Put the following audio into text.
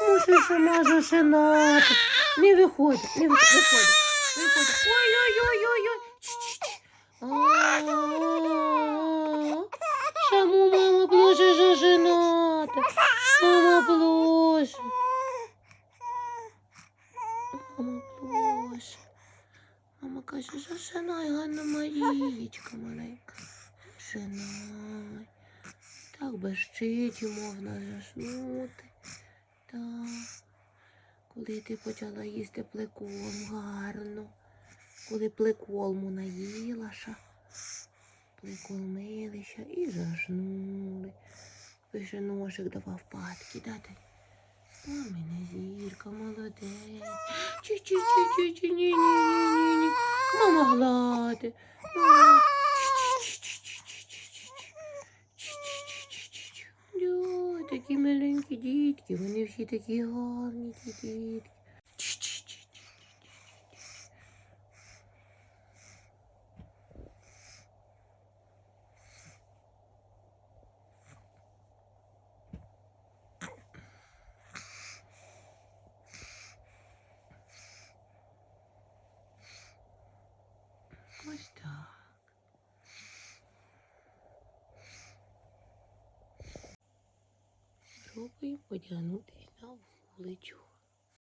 Мусиш сама зашинати. Не виходь, не виходь, виходь. Виходь. Ой-ой-ой-ой-ой. Чому мама плаче зажинати? Мама плаче. Мама плаче. Мама каже, зашинай, Ганна Марієчка маленька. Зашинай. Так безчиті можна заснути. Так. Коли ти почала їсти плеколм гарно. Коли плеколму наїлаша, плеколмилися і заснули. Пише ножик давав падки, дати. О, мене зірка, молодець. Чи-чи-чи-чи-чи, ні-ні-ні-ні. Мама глади. Мама. Такі маленькі дітки, вони всі такі гарні, ті дітки. Ось так. Пробуємо одягнутися на вулицю.